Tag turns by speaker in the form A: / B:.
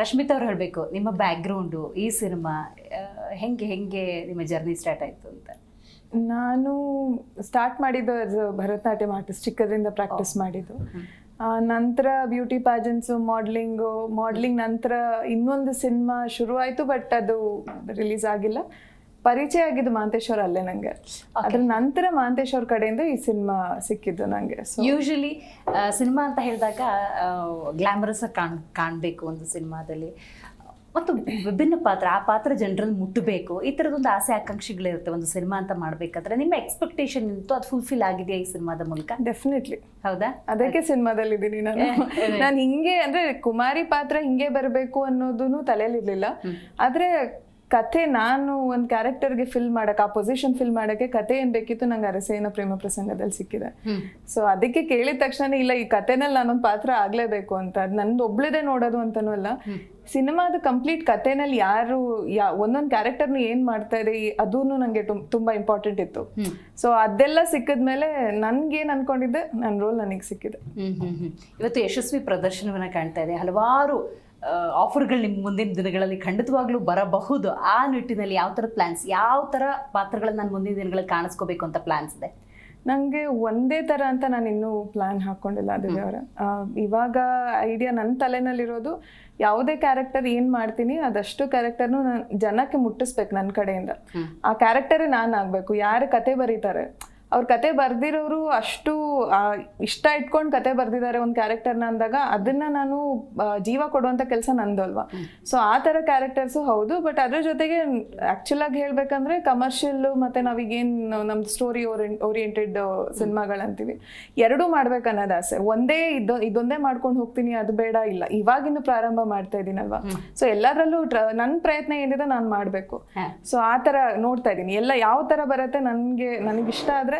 A: ರಶ್ಮಿತಾ ಅವ್ರು ಹೇಳಬೇಕು ನಿಮ್ಮ ಬ್ಯಾಕ್ಗ್ರೌಂಡು ಈ ಸಿನಿಮಾ ಹೆಂಗೆ ಹೆಂಗೆ ನಿಮ್ಮ ಜರ್ನಿ ಸ್ಟಾರ್ಟ್ ಆಯಿತು ಅಂತ?
B: ನಾನು ಸ್ಟಾರ್ಟ್ ಮಾಡಿದ್ದು ಅದು ಭರತನಾಟ್ಯಂ ಆರ್ಟಿಸ್ಟ್ ಚಿಕ್ಕದ್ರಿಂದ ಪ್ರಾಕ್ಟೀಸ್ ಮಾಡಿದ್ದು. ನಂತರ ಬ್ಯೂಟಿ ಪ್ಯಾಜೆಂಟ್ಸು ಮಾಡ್ಲಿಂಗು ಮಾಡ್ಲಿಂಗ್ ನಂತರ ಇನ್ನೊಂದು ಸಿನಿಮಾ ಶುರುವಾಯಿತು ಆಯಿತು ಬಟ್ ಅದು ರಿಲೀಸ್ ಆಗಿಲ್ಲ. ಪರಿಚಯ ಆಗಿದ್ದು ಮಾಂತೇಶ್ವರ್ ಅಲ್ಲೇ ನಂಗೆ. ಅದ್ರ ನಂತರ ಮಾಂತೇಶ್ವರ್ ಕಡೆಯಿಂದ ಈ ಸಿನಿಮಾ ಸಿಕ್ಕಿದ್ದು ನಂಗೆ.
A: ಯೂಶಲಿ ಸಿನಿಮಾ ಅಂತ ಹೇಳಿದಾಗ ಗ್ಲಾಮರಸ್ ಕಾಣ್ ಕಾಣಬೇಕು ಒಂದು ಸಿನಿಮಾದಲ್ಲಿ. ಮತ್ತು ವಿಭಿನ್ನ ಪಾತ್ರ ಆ ಪಾತ್ರ ಜನರನ್ನು ಮುಟ್ಟಬೇಕು. ಈ ಥರದೊಂದು ಆಸೆ ಆಕಾಂಕ್ಷೆಗಳಿರುತ್ತೆ ಒಂದು ಸಿನಿಮಾ ಅಂತ ಮಾಡಬೇಕಾದ್ರೆ. ನಿಮ್ಮ ಎಕ್ಸ್ಪೆಕ್ಟೇಷನ್ ಇತ್ತು ಅದು ಫುಲ್ಫಿಲ್ ಆಗಿದೆಯಾ ಈ ಸಿನಿಮಾದ ಮೂಲಕ?
B: ಡೆಫಿನೆಟ್ಲಿ
A: ಹೌದಾ?
B: ಅದಕ್ಕೆ ಸಿನಿಮಾದಲ್ಲಿ ಇದ್ದೀನಿ ನಾನು ನಾನು ಹಿಂಗೆ ಅಂದ್ರೆ ಕುಮಾರಿ ಪಾತ್ರ ಹಿಂಗೆ ಬರಬೇಕು ಅನ್ನೋದನ್ನು ತಲೆಯಲ್ಲಿರಲಿಲ್ಲ. ಆದ್ರೆ ಕಥೆ ನಾನು ಒಂದು ಕ್ಯಾರೆಕ್ಟರ್ಗೆ ಫಿಲ್ ಮಾಡಕ್ಕೆ ಆ ಪೊಸಿಷನ್ ಫಿಲ್ ಮಾಡಕ್ಕೆ ಕತೆ ಏನ್ ಬೇಕಿತ್ತು ನಂಗೆ ಅರಸೇನ ಪ್ರೇಮ ಪ್ರಸಂಗದಲ್ಲಿ ಸಿಕ್ಕಿದೆ. ಸೊ ಅದಕ್ಕೆ ಕೇಳಿದ ತಕ್ಷಣ ಇಲ್ಲ ಈ ಕತೆನಲ್ಲಿ ನಾನೊಂದು ಪಾತ್ರ ಆಗ್ಲೇಬೇಕು ಅಂತ. ನಂದು ಒಬ್ಳದೇ ನೋಡೋದು ಅಂತನೂ ಅಲ್ಲ. ಸಿನಿಮಾದ ಕಂಪ್ಲೀಟ್ ಕತೆನಲ್ಲಿ ಯಾರು ಯಾ ಒಂದೊಂದು ಕ್ಯಾರೆಕ್ಟರ್ನ ಏನ್ ಮಾಡ್ತಾ ಇದೆ ಅದೂ ನಂಗೆ ತುಂ- ತುಂಬಾ ಇಂಪಾರ್ಟೆಂಟ್ ಇತ್ತು. ಸೊ ಅದೆಲ್ಲ ಸಿಕ್ಕಿದ್ಮೇಲೆ ನನ್ಗೇನ್ ಅನ್ಕೊಂಡಿದ್ದೆ ನನ್ನ ರೋಲ್ ನನಗೆ ಸಿಕ್ಕಿದೆ.
A: ಇವತ್ತು ಯಶಸ್ವಿ ಪ್ರದರ್ಶನವನ್ನ ಕಾಣ್ತಾ ಇದೆ. ಹಲವಾರು ಆಫರ್ಗಳು ನಿಮ್ಮ ಮುಂದಿನ ದಿನಗಳಲ್ಲಿ ಖಂಡಿತವಾಗ್ಲೂ ಬರಬಹುದು. ಆ ನಿಟ್ಟಿನಲ್ಲಿ ಯಾವ ಥರ ಪ್ಲಾನ್ಸ್ ಯಾವ ಥರ ಪಾತ್ರಗಳನ್ನ ನಾನು ಮುಂದಿನ ದಿನಗಳಲ್ಲಿ ಕಾಣಿಸ್ಕೋಬೇಕು ಅಂತ ಪ್ಲಾನ್ಸ್ ಇದೆ?
B: ನನಗೆ ಒಂದೇ ತರ ಅಂತ ನಾನು ಇನ್ನೂ ಪ್ಲ್ಯಾನ್ ಹಾಕೊಂಡಿಲ್ಲ ಅದೇ ಅವರ ಇವಾಗ ಐಡಿಯಾ ನನ್ನ ತಲೆನಲ್ಲಿರೋದು ಯಾವುದೇ ಕ್ಯಾರೆಕ್ಟರ್ ಏನು ಮಾಡ್ತೀನಿ ಅದಷ್ಟು ಕ್ಯಾರೆಕ್ಟರ್ನು ನಾನು ಜನಕ್ಕೆ ಮುಟ್ಟಿಸ್ಬೇಕು ನನ್ನ ಕಡೆಯಿಂದ. ಆ ಕ್ಯಾರೆಕ್ಟರೇ ನಾನು ಆಗಬೇಕು. ಯಾರು ಕತೆ ಬರೀತಾರೆ? ಅವ್ರ ಕತೆ ಬರ್ದಿರೋರು ಅಷ್ಟು ಇಷ್ಟ ಇಟ್ಕೊಂಡು ಕತೆ ಬರ್ದಿದ್ದಾರೆ ಒಂದು ಕ್ಯಾರೆಕ್ಟರ್ನ ಅಂದಾಗ ಅದನ್ನ ನಾನು ಜೀವ ಕೊಡುವಂತ ಕೆಲಸ ನಂದು ಅಲ್ವಾ? ಸೊ ಆ ಥರ ಕ್ಯಾರೆಕ್ಟರ್ಸು ಹೌದು ಬಟ್ ಅದ್ರ ಜೊತೆಗೆ ಆಕ್ಚುಲ್ ಆಗಿ ಹೇಳ್ಬೇಕಂದ್ರೆ ಕಮರ್ಷಿಯಲ್ ಮತ್ತೆ ನಾವೀಗೇನು ನಮ್ಮ ಸ್ಟೋರಿ ಓರಿಯೆಂಟೆಡ್ ಸಿನಿಮಾಗಳಂತೀವಿ ಎರಡೂ ಮಾಡ್ಬೇಕನ್ನೋದು ಆಸೆ. ಒಂದೇ ಇದೊ ಇದೊಂದೇ ಮಾಡ್ಕೊಂಡು ಹೋಗ್ತೀನಿ ಅದು ಬೇಡ ಇಲ್ಲ. ಇವಾಗಿನ್ನು ಪ್ರಾರಂಭ ಮಾಡ್ತಾ ಇದ್ದೀನಲ್ವಾ ಸೊ ಎಲ್ಲದರಲ್ಲೂ ನನ್ನ ಪ್ರಯತ್ನ ಏನಿದೆ ನಾನು ಮಾಡಬೇಕು. ಸೊ ಆ ಥರ ನೋಡ್ತಾ ಇದ್ದೀನಿ. ಎಲ್ಲ ಯಾವ ಥರ ಬರುತ್ತೆ ನನಗೆ ನನಗಿಷ್ಟ ಆದರೆ